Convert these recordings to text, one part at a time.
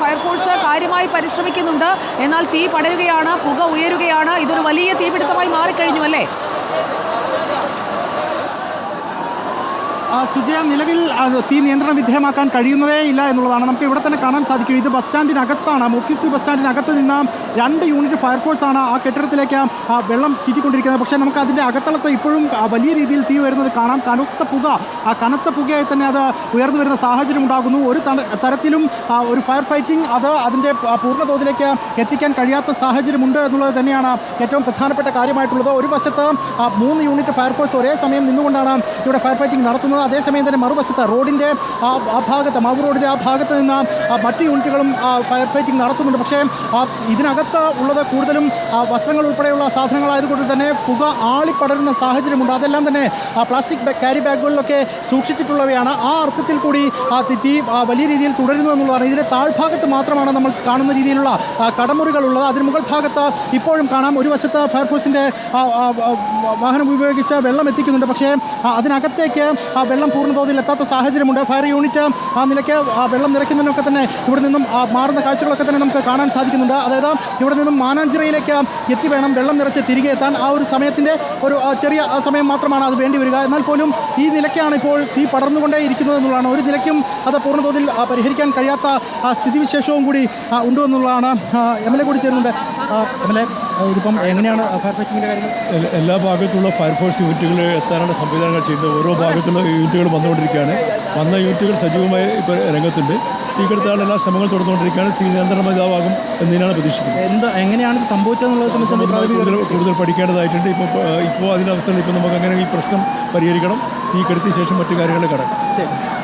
Fire force കാര്യമായി പരിശ്രമിക്കുന്നുണ്ട്. എന്നാൽ തീ പടരുകയാണ് പുക ഉയരുകയാണ്. ഇതൊരു വലിയ തീപിടുത്തമായി മാറിക്കഴിഞ്ഞു അല്ലേ സുജയ നിലവിൽ തീ നിയന്ത്രണ വിധേയമാക്കാൻ കഴിയുന്നതേ ഇല്ല എന്നുള്ളതാണ്. നമുക്ക് ഇവിടെ തന്നെ കാണാൻ സാധിക്കും. ഇത് ബസ് സ്റ്റാൻഡിനകത്താണ്. മുഖ്യസി ബസ് സ്റ്റാൻഡിനകത്ത് നിന്ന് രണ്ട് യൂണിറ്റ് ഫയർഫോഴ്സാണ് ആ കെട്ടിടത്തിലേക്ക് ആ വെള്ളം ചീറ്റിക്കൊണ്ടിരിക്കുന്നത്. പക്ഷേ നമുക്ക് അതിന്റെ അകത്തളത്ത് ഇപ്പോഴും വലിയ രീതിയിൽ തീ വരുന്നത് കാണാം. കനത്ത പുക ആ കനത്ത പുകയായി തന്നെ അത് ഉയർന്നു വരുന്ന സാഹചര്യം ഉണ്ടാകുന്നു. ഒരു തരത്തിലും ഒരു ഫയർ ഫൈറ്റിംഗ് അത് അതിന്റെ പൂർണതോതിലേക്ക് എത്തിക്കാൻ കഴിയാത്ത സാഹചര്യമുണ്ട് എന്നുള്ളത് തന്നെയാണ് ഏറ്റവും പ്രധാനപ്പെട്ട കാര്യമായിട്ടുള്ളത്. ഒരു വശത്ത് മൂന്ന് യൂണിറ്റ് ഫയർഫോഴ്സ് ഒരേ സമയം നിന്നുകൊണ്ടാണ് ഇവിടെ ഫയർ ഫൈറ്റിംഗ് നടത്തുന്നത്. അതേസമയം തന്നെ മറുവശത്ത് റോഡിന്റെ ആ ഭാഗത്ത് മാവൂർ റോഡിന്റെ ആ ഭാഗത്ത് നിന്ന് മറ്റ് യൂണിറ്റുകളും ഫയർ ഫൈറ്റിംഗ് നടത്തുന്നുണ്ട്. പക്ഷേ ഇതിനകത്ത് ഉള്ളത് കൂടുതലും വസ്ത്രങ്ങൾ ഉൾപ്പെടെയുള്ള സാധനങ്ങളായതുകൊണ്ട് തന്നെ പുക ആളിപ്പടരുന്ന സാഹചര്യമുണ്ട്. അതെല്ലാം തന്നെ ആ പ്ലാസ്റ്റിക് ക്യാരി ബാഗുകളിലൊക്കെ സൂക്ഷിച്ചിട്ടുള്ളവയാണ്. ആ അർത്ഥത്തിൽ കൂടി ആ തി- വലിയ രീതിയിൽ തുടരുന്നു എന്നുള്ളതാണ്. ഇതിന്റെ താഴ്ഭാഗത്ത് മാത്രമാണ് നമ്മൾ കാണുന്ന രീതിയിലുള്ള കടമുറികൾ കടമുറികളുള്ളത്. അതിന് മുകൾ ഭാഗത്ത് ഇപ്പോഴും കാണാം. ഒരു വശത്ത് ഫയർഫോഴ്സിന്റെ വാഹനം ഉപയോഗിച്ച് വെള്ളം എത്തിക്കുന്നുണ്ട്. പക്ഷേ അതിനകത്തേക്ക് വെള്ളം പൂർണതോതിൽ എത്താത്ത സാഹചര്യമുണ്ട്. ഫയർ യൂണിറ്റ് ആ നിലയ്ക്ക് വെള്ളം നിറയ്ക്കുന്നതിനൊക്കെ തന്നെ ഇവിടെ നിന്നും മാറുന്ന കാഴ്ചകളൊക്കെ തന്നെ നമുക്ക് കാണാൻ സാധിക്കുന്നുണ്ട്. അതായത് ഇവിടെ നിന്നും മാനാഞ്ചിറയിലേക്ക് എത്തി വേണം വെള്ളം നിറച്ച് തിരികെ എത്താൻ. ആ ഒരു സമയത്തിന്റെ ഒരു ചെറിയ സമയം മാത്രമാണ് അത് വേണ്ടി വരിക. എന്നാൽ പോലും ഈ നിലയ്ക്കാണ് ഇപ്പോൾ തീ പടർന്നുകൊണ്ടേ ഇരിക്കുന്നത് എന്നുള്ളതാണ്. ഒരു നിലയ്ക്കും അത് പൂർണതോതിൽ പരിഹരിക്കാൻ കഴിയാത്ത ആ, സ്ഥിതിവിശേഷവും കൂടി ഉണ്ട് എന്നുള്ളതാണ് എം എൽ എ കൂടി ചേരുന്നുണ്ട്. M L A. ഇതിപ്പം എങ്ങനെയാണ് ഫയർ ഫൈറ്റിങ്ങിന്റെ കാര്യങ്ങൾ എല്ലാ ഭാഗത്തുള്ള ഫയർഫോഴ്സ് യൂണിറ്റുകൾ എത്താനുള്ള സംവിധാനങ്ങൾ ചെയ്യുന്നത് ഓരോ ഭാഗത്തുള്ള യൂണിറ്റുകൾ വന്നുകൊണ്ടിരിക്കുകയാണ്. വന്ന യൂണിറ്റുകൾ സജീവമായി ഇപ്പോൾ രംഗത്തുണ്ട്. ഈ കിടത്താണ് എല്ലാ ശ്രമങ്ങൾ തുടർന്നുകൊണ്ടിരിക്കുകയാണ്. തീ നിയന്ത്രണ ഇതാവാകും എന്നതിനാണ് പ്രതീക്ഷിക്കുന്നത്. എന്താ എങ്ങനെയാണ് ഇത് സംഭവിച്ചതെന്നുള്ളത് സംബന്ധിച്ച് കൂടുതൽ കൂടുതൽ പഠിക്കേണ്ടതായിട്ടുണ്ട്. ഇപ്പോൾ ഇപ്പോൾ അതിന്റെ അവസരത്തിൽ ഇപ്പോൾ നമുക്ക് അങ്ങനെ ഈ പ്രശ്നം പരിഹരിക്കണം. തീ കെടുത്തിയ ശേഷം മറ്റു കാര്യങ്ങളിൽ കടക്കാം. ശരി.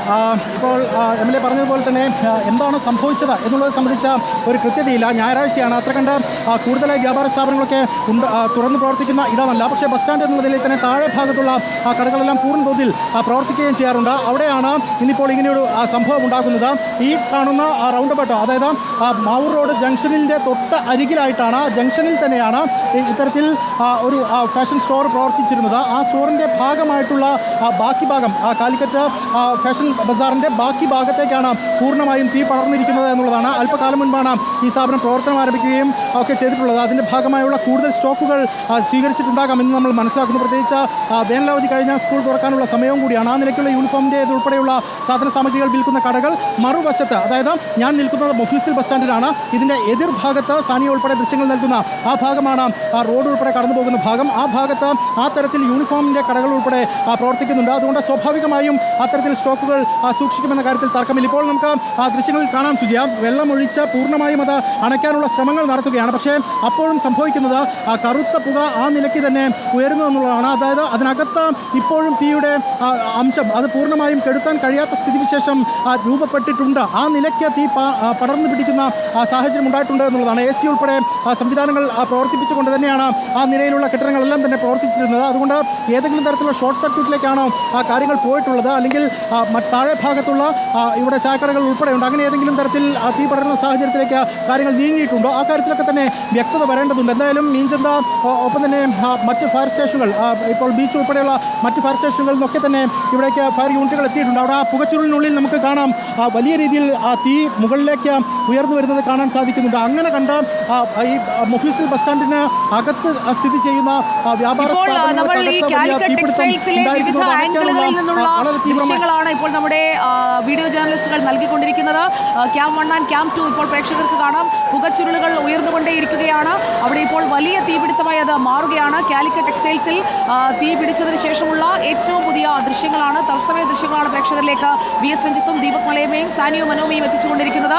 ഇപ്പോൾ എം എൽ എ പറഞ്ഞതുപോലെ തന്നെ എന്താണ് സംഭവിച്ചത് എന്നുള്ളത് സംബന്ധിച്ച ഒരു കൃത്യതയില്ല. ഞായറാഴ്ചയാണ്. അത്ര കണ്ട് കൂടുതൽ വ്യാപാര സ്ഥാപനങ്ങളൊക്കെ ഉണ്ട് തുറന്ന് പ്രവർത്തിക്കുന്ന ഇടമല്ല. പക്ഷേ ബസ് സ്റ്റാൻഡ് എന്നുള്ളതിൽ തന്നെ താഴെ ഭാഗത്തുള്ള കടകളെല്ലാം പൂർണ തോതിൽ പ്രവർത്തിക്കുകയും ചെയ്യാറുണ്ട്. അവിടെയാണ് ഇന്നിപ്പോൾ ഇങ്ങനെയൊരു സംഭവം ഉണ്ടാകുന്നത്. ഈ കാണുന്ന റൗണ്ട് അബൌട്ട് അതായത് മാവൂർ റോഡ് ജംഗ്ഷനിന്റെ തൊട്ട് അരികിലായിട്ടാണ് ജംഗ്ഷനിൽ തന്നെയാണ് ഇത്തരത്തിൽ ഒരു ഫാഷൻ സ്റ്റോർ പ്രവർത്തിച്ചിരുന്നത്. ആ സ്റ്റോറിന്റെ ഭാഗമായിട്ടുള്ള ബാക്കി ഭാഗം കാലിക്കറ്റ് ഫാഷൻ ബസാറിന്റെ ബാക്കി ഭാഗത്തേക്കാണ് പൂർണമായും തീ പടർന്നിരിക്കുന്നത് എന്നുള്ളതാണ്. അല്പകാലം മുൻപാണ് ഈ സ്ഥാപനം പ്രവർത്തനം ആരംഭിക്കുകയും ഒക്കെ ചെയ്തിട്ടുള്ളത്. അതിന്റെ ഭാഗമായുള്ള കൂടുതൽ സ്റ്റോക്കുകൾ സ്വീകരിച്ചിട്ടുണ്ടാകാം എന്ന് നമ്മൾ മനസ്സിലാക്കുന്നു. പ്രത്യേകിച്ച് വേനലവധി കഴിഞ്ഞ സ്കൂൾ തുറക്കാനുള്ള സമയവും കൂടിയാണ്. ആ നിലയ്ക്കുള്ള യൂണിഫോമിന്റെ ഉൾപ്പെടെയുള്ള സാധന സാമഗ്രികൾ വിൽക്കുന്ന കടകൾ മറുവശത്ത് അതായത് ഞാൻ നിൽക്കുന്നത് മൊഫ്യൂസിൽ ബസ് സ്റ്റാൻഡിലാണ്. ഇതിന്റെ എതിർ ഭാഗത്ത് സാനിയ ഉൾപ്പെടെ ദൃശ്യങ്ങൾ നൽകുന്ന ആ ഭാഗമാണ് ആ റോഡ് ഉൾപ്പെടെ കടന്നു പോകുന്ന ഭാഗം. ആ ഭാഗത്ത് ആ തരത്തിൽ യൂണിഫോമിന്റെ കടകൾ ഉൾപ്പെടെ പ്രവർത്തിക്കുന്നുണ്ട്. അതുകൊണ്ട് സ്വാഭാവികമായും അത്തരത്തിൽ സ്റ്റോക്കുകൾ സൂക്ഷിക്കുമെന്ന കാര്യത്തിൽ തർക്കമില്ല. ഇപ്പോൾ നമുക്ക് ആ ദൃശ്യങ്ങളിൽ കാണാം സുജിയ. വെള്ളമൊഴിച്ച് പൂർണമായും അത് അണയ്ക്കാനുള്ള ശ്രമങ്ങൾ നടത്തുകയാണ്. പക്ഷേ അപ്പോഴും സംഭവിക്കുന്നത് ആ കറുത്ത പുക ആ നിലയ്ക്ക് തന്നെ ഉയരുന്നു എന്നുള്ളതാണ്. അതായത് അതിനകത്ത് ഇപ്പോഴും തീയുടെ അംശം അത് പൂർണമായും കെടുത്താൻ കഴിയാത്ത സ്ഥിതിവിശേഷം രൂപപ്പെട്ടിട്ടുണ്ട്. ആ നിലയ്ക്ക് തീ പടർന്നു പിടിക്കുന്ന സാഹചര്യം ഉണ്ടായിട്ടുണ്ട് എന്നുള്ളതാണ്. എ സി ഉൾപ്പെടെ സംവിധാനങ്ങൾ പ്രവർത്തിപ്പിച്ചുകൊണ്ട് തന്നെയാണ് ആ നിലയിലുള്ള കെട്ടിടങ്ങളെല്ലാം തന്നെ പ്രവർത്തിച്ചിരുന്നത്. അതുകൊണ്ട് ഏതെങ്കിലും തരത്തിലുള്ള ഷോർട്ട് സർക്യൂട്ടിലേക്കാണോ ആ കാര്യങ്ങൾ പോയിട്ടുള്ളത്? അല്ലെങ്കിൽ താഴെ ഭാഗത്തുള്ള ഇവിടെ ചായക്കടകൾ ഉൾപ്പെടെയുണ്ട്. അങ്ങനെ ഏതെങ്കിലും തരത്തിൽ തീ പടരുന്ന സാഹചര്യത്തിലേക്ക് കാര്യങ്ങൾ നീങ്ങിയിട്ടുണ്ടോ? ആ കാര്യത്തിലൊക്കെ തന്നെ വ്യക്തത വരേണ്ടതുണ്ട്. എന്തായാലും മീൻചന്ത ഒപ്പം തന്നെ മറ്റ് ഫയർ സ്റ്റേഷനുകൾ ഇപ്പോൾ ബീച്ച് ഉൾപ്പെടെയുള്ള മറ്റ് ഫയർ സ്റ്റേഷനുകളിൽ നിന്നൊക്കെ തന്നെ ഇവിടേക്ക് ഫയർ യൂണിറ്റുകൾ എത്തിയിട്ടുണ്ട്. അവിടെ ആ പുകച്ചുരുളിനുള്ളിൽ നമുക്ക് കാണാം വലിയ രീതിയിൽ ആ തീ മുകളിലേക്ക് ഉയർന്നു വരുന്നത് കാണാൻ സാധിക്കുന്നുണ്ട്. അങ്ങനെ കണ്ട ഈ മൊഫീസിൽ ബസ് സ്റ്റാൻഡിന് അകത്ത് സ്ഥിതി ചെയ്യുന്ന വ്യാപാര ദൃശ്യങ്ങളാണ് ഇപ്പോൾ നമ്മുടെ വീഡിയോ ജേർണലിസ്റ്റുകൾ നൽകിക്കൊണ്ടിരിക്കുന്നത്. Camp cam one and cam two ഇപ്പോൾ പ്രേക്ഷകർക്ക് കാണാം. പുകച്ചുരുളുകൾ ഉയർന്നുകൊണ്ടേയിരിക്കുകയാണ്. അവിടെ ഇപ്പോൾ വലിയ തീപിടുത്തമായി അത് മാറുകയാണ്. കാലിക്കറ്റ് ടെക്സ്റ്റൈൽസിൽ തീ പിടിച്ചതിന് ശേഷമുള്ള ഏറ്റവും പുതിയ ദൃശ്യങ്ങളാണ് തത്സമയ ദൃശ്യങ്ങളാണ് പ്രേക്ഷകരിലേക്ക് വി എസ് രഞ്ജിത്തും ദീപക് മലയമയും സാനിയോ മനോമയും എത്തിച്ചുകൊണ്ടിരിക്കുന്നത്.